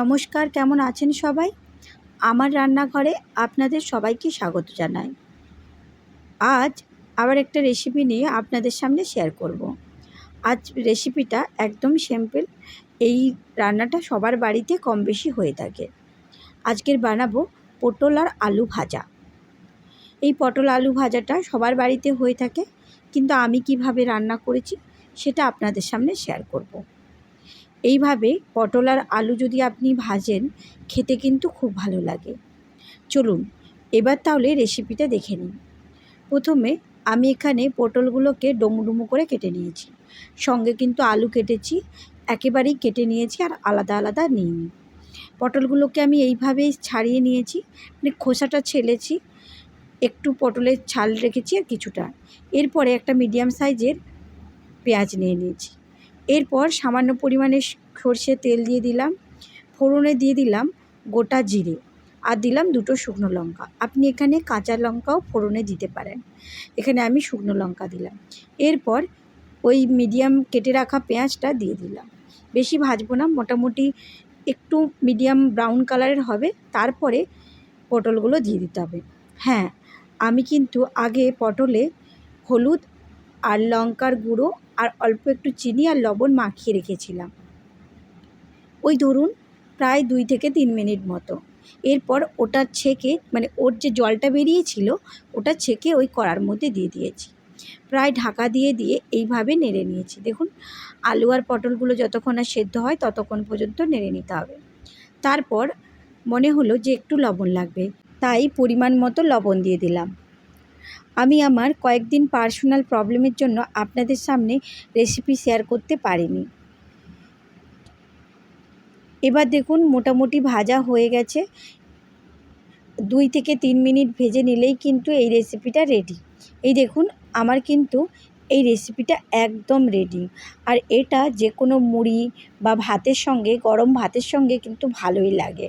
নমস্কার, কেমন আছেন সবাই আমার রান্নাঘরে আপনাদের সবাইকে স্বাগত জানাই আজ আবার একটা রেসিপি নিয়ে আপনাদের সামনে শেয়ার করব। আজ রেসিপিটা একদম সিম্পল এই রান্নাটা সবার বাড়িতে কম বেশি হয়ে থাকে আজকের বানাবো পটল আর আলু ভাজা এই পটল আলু ভাজাটা সবার বাড়িতে হয়ে থাকে, কিন্তু আমি কীভাবে রান্না করেছি সেটা আপনাদের সামনে শেয়ার করব। এইভাবে পটল আর আলু যদি আপনি ভাজেন, খেতে কিন্তু খুব ভালো লাগে। চলুন, এবার তাহলে রেসিপিটা দেখে নিন প্রথমে আমি এখানে পটলগুলোকে ডুমু ডুমু করে কেটে নিয়েছি। সঙ্গে কিন্তু আলু কেটেছি, একেবারেই কেটে নিয়েছি আর আলাদা আলাদা নিইনি। পটলগুলোকে আমি এইভাবেই ছাড়িয়ে নিয়েছি মানে খোসাটা ছেলেছি, একটু পটলের ছাল রেখেছি আর কিছুটা। এরপরে একটা মিডিয়াম সাইজের পেঁয়াজ নিয়ে নিয়েছি। এরপর সামান্য পরিমাণে সর্ষে তেল দিয়ে দিলাম, ফোড়নে দিয়ে দিলাম গোটা জিরে আর দিলাম দুটো শুকনো লঙ্কা। আপনি এখানে কাঁচা লঙ্কাও ফোড়নে দিতে পারেন। এখানে আমি শুকনো লঙ্কা দিলাম। এরপর ওই মিডিয়াম কেটে রাখা পেঁয়াজটা দিয়ে দিলাম। বেশি ভাজবো না, মোটামুটি একটু মিডিয়াম ব্রাউন কালারের হবে, তারপরে পটলগুলো দিয়ে দিতে হবে। হ্যাঁ আমি কিন্তু আগে পটলে হলুদ আর লঙ্কার গুঁড়ো আর অল্প একটু চিনি আর লবণ মাখিয়ে রেখেছিলাম। ওই ধরুন প্রায় দুই থেকে তিন মিনিট মতো। এরপর ওটা ছেঁকে মানে ওর যে জলটা বেরিয়েছিল, ওটা ছেঁকে ওই কড়ার মধ্যে দিয়ে দিয়েছি। প্রায় ঢাকা দিয়ে দিয়ে এইভাবে নেড়ে নিয়েছি। দেখুন, আলু আর পটলগুলো যতক্ষণ না সেদ্ধ হয়, ততক্ষণ পর্যন্ত নেড়ে নিতে হবে। তারপর মনে হলো যে একটু লবণ লাগবে। তাই পরিমাণ মতো লবণ দিয়ে দিলাম। আমি আমার কয়েকদিন পার্সোনাল প্রবলেমের জন্য আপনাদের সামনে রেসিপি শেয়ার করতে পারিনি। এবার দেখুন মোটামুটি ভাজা হয়ে গেছে। দুই থেকে তিন মিনিট ভেজে নিলেই কিন্তু এই রেসিপিটা রেডি এই দেখুন আমার কিন্তু এই রেসিপিটা একদম রেডি আর এটা যে কোনো মুড়ি বা ভাতের সঙ্গে, গরম ভাতের সঙ্গে কিন্তু ভালোই লাগে।